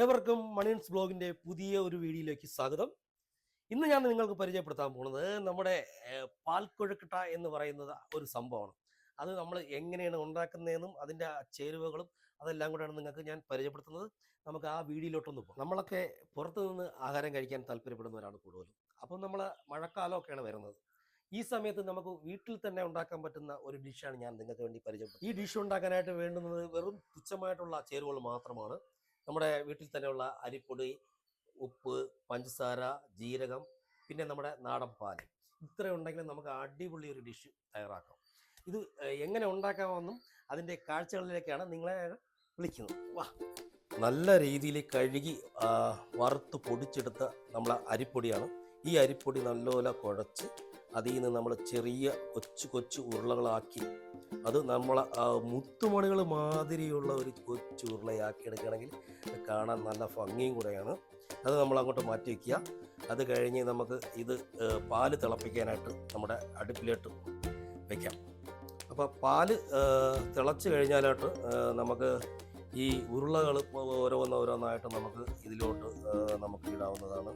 ഏവർക്കും മണിയൻസ് ബ്ലോഗിന്റെ പുതിയ ഒരു വീഡിയോയിലേക്ക് സ്വാഗതം. ഇന്ന് ഞാൻ നിങ്ങൾക്ക് പരിചയപ്പെടുത്താൻ പോകുന്നത് നമ്മുടെ പാൽക്കൊഴുക്കട്ട എന്ന് പറയുന്നത് ഒരു സംഭവമാണ്. അത് നമ്മൾ എങ്ങനെയാണ് ഉണ്ടാക്കുന്നതെന്നും അതിന്റെ ചേരുവകളും അതെല്ലാം കൂടെയാണ് നിങ്ങൾക്ക് ഞാൻ പരിചയപ്പെടുത്തുന്നത്. നമുക്ക് ആ വീഡിയോയിലോട്ടൊന്ന് പോകാം. നമ്മളൊക്കെ പുറത്തു നിന്ന് ആഹാരം കഴിക്കാൻ താല്പര്യപ്പെടുന്നവരാണ് കൂടുതലും. അപ്പം നമ്മൾ മഴക്കാലമൊക്കെയാണ് വരുന്നത്. ഈ സമയത്ത് നമുക്ക് വീട്ടിൽ തന്നെ ഉണ്ടാക്കാൻ പറ്റുന്ന ഒരു ഡിഷാണ് ഞാൻ നിങ്ങൾക്ക് വേണ്ടി പരിചയപ്പെടുത്തുന്നത്. ഈ ഡിഷ് ഉണ്ടാക്കാനായിട്ട് വേണ്ടുന്നത് വെറും തുച്ഛമായിട്ടുള്ള ചേരുവകൾ മാത്രമാണ്. നമ്മുടെ വീട്ടിൽ തന്നെയുള്ള അരിപ്പൊടി ഉപ്പ് പഞ്ചസാര ജീരകം പിന്നെ നമ്മുടെ നാടൻ പാൽ. ഇത്ര ഉണ്ടെങ്കിൽ നമുക്ക് അടിപൊളി ഒരു ഡിഷ് തയ്യാറാക്കാം. ഇത് എങ്ങനെ ഉണ്ടാക്കാമെന്നും അതിന്റെ കാഴ്ചകളിലേക്കാണ് നിങ്ങളെ വിളിക്കുന്നത്. വാ. നല്ല രീതിയിൽ കഴുകി വറുത്ത് പൊടിച്ചെടുത്ത നമ്മളെ അരിപ്പൊടിയാണ്. ഈ അരിപ്പൊടി നല്ലപോലെ കുഴച്ച് അതിൽ നിന്ന് നമ്മൾ ചെറിയ കൊച്ചു കൊച്ചു ഉരുളകളാക്കി അത് നമ്മൾ മുത്തുമണികൾ മാതിരിയുള്ള ഒരു കൊച്ചു ഉരുളയാക്കി എടുക്കുകയാണെങ്കിൽ കാണാൻ നല്ല ഭംഗിയും കൂടെയാണ്. അത് നമ്മൾ അങ്ങോട്ട് മാറ്റി വയ്ക്കുക. അത് കഴിഞ്ഞ് നമുക്ക് ഇത് പാൽ തിളപ്പിക്കാനായിട്ട് നമ്മുടെ അടുപ്പിലോട്ട് വയ്ക്കാം. അപ്പോൾ പാൽ തിളച്ച് കഴിഞ്ഞാലായിട്ട് നമുക്ക് ഈ ഉരുളകൾ ഓരോന്ന് ഓരോന്നായിട്ട് നമുക്ക് ഇതിലോട്ട് നമുക്ക് ഇടാവുന്നതാണ്.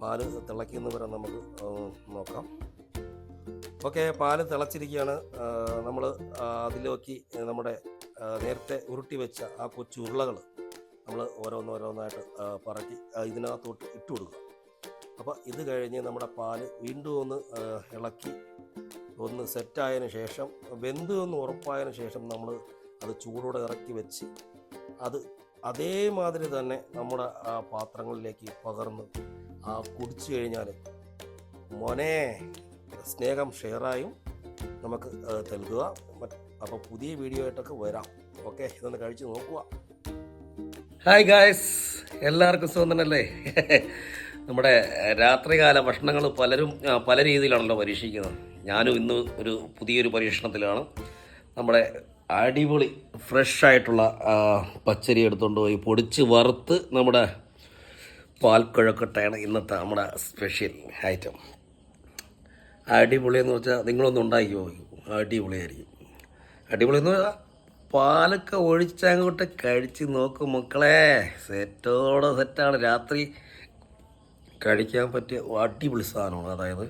പാൽ തിളയ്ക്കുന്നവരെ നമുക്ക് നോക്കാം. ഓക്കെ പാൽ തിളച്ചിരിക്കുകയാണ്. നമ്മൾ അതിലേക്ക് നമ്മുടെ നേരത്തെ ഉരുട്ടി വെച്ച ആ കൊച്ചു ഉരുളകൾ നമ്മൾ ഓരോന്നോരോന്നായിട്ട് പറക്കി ഇതിനകത്തോട്ട് ഇട്ട് കൊടുക്കുക. അപ്പോൾ ഇത് കഴിഞ്ഞ് നമ്മുടെ പാൽ വീണ്ടും ഒന്ന് ഇളക്കി ഒന്ന് സെറ്റായതിനു ശേഷം വെന്ത് ഒന്ന് ഉറപ്പായതിനു ശേഷം നമ്മൾ അത് ചൂടോടെ ഇറക്കി വെച്ച് അത് അതേമാതിരി തന്നെ നമ്മുടെ ആ പാത്രങ്ങളിലേക്ക് പകർന്ന് ആ കുടിച്ചു കഴിഞ്ഞാൽ മോനെ സ്നേഹം ഷെയറായും നമുക്ക് നൽകുക. അപ്പോൾ പുതിയ വീഡിയോ ആയിട്ടൊക്കെ വരാം. ഓക്കെ ഇതൊന്ന് കഴിച്ച് നോക്കുക ഹായ് ഗായ്സ് എല്ലാവർക്കും സുഖം തന്നെയല്ലേ? നമ്മുടെ രാത്രികാല ഭക്ഷണങ്ങൾ പലരും പല രീതിയിലാണല്ലോ പരീക്ഷിക്കുന്നത്. ഞാനും ഇന്ന് ഒരു പുതിയൊരു പരീക്ഷണത്തിലാണ്. നമ്മുടെ അടിപൊളി ഫ്രഷ് ആയിട്ടുള്ള പച്ചരി എടുത്തുകൊണ്ട് പോയി പൊടിച്ച് വറുത്ത് നമ്മുടെ പാൽക്കുഴക്കട്ടയാണ് ഇന്നത്തെ നമ്മുടെ സ്പെഷ്യൽ ഐറ്റം അടിപൊളിയെന്ന് വെച്ചാൽ നിങ്ങളൊന്ന് ഉണ്ടാക്കി നോക്കും അടിപൊളിയായിരിക്കും. അടിപൊളി എന്ന് പറഞ്ഞാൽ പാലൊക്കെ ഒഴിച്ചങ്ങോട്ട് കഴിച്ച് നോക്കും മക്കളെ. സെറ്റോടെ സെറ്റാണ് രാത്രി കഴിക്കാൻ പറ്റിയ അടിപൊളി സാധനമാണ്. അതായത്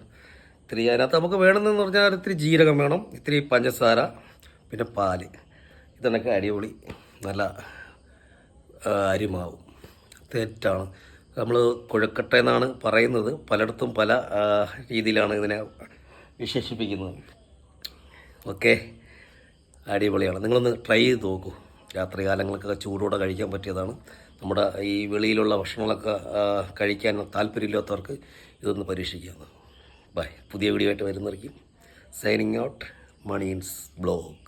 ഇത്തിരി അതിനകത്ത് നമുക്ക് വേണമെന്ന് പറഞ്ഞാൽ ഇത്തിരി ജീരകം വേണം ഇത്തിരി പഞ്ചസാര പിന്നെ പാൽ. ഇതൊക്കെ അടിപൊളി നല്ല അരിമാവും. തെറ്റാണ്. നമ്മൾ കുഴക്കട്ട എന്നാണ് പറയുന്നത്. പലയിടത്തും പല രീതിയിലാണ് ഇതിനെ വിശേഷിപ്പിക്കുന്നത്. ഓക്കെ? അടിപൊളിയാണ്. നിങ്ങളൊന്ന് ട്രൈ ചെയ്ത് നോക്കൂ. രാത്രി കാലങ്ങൾക്കൊക്കെ ചൂടോടെ കഴിക്കാൻ പറ്റിയതാണ്. നമ്മുടെ ഈ വെളിയിലുള്ള ഭക്ഷണങ്ങളൊക്കെ കഴിക്കാൻ താല്പര്യമില്ലാത്തവർക്ക് ഇതൊന്ന് പരീക്ഷിക്കാം ബൈ. പുതിയ വീഡിയോ ആയിട്ട് വരുന്നതായിരിക്കും. Signing out. മണീൻസ് ബ്ലോഗ്.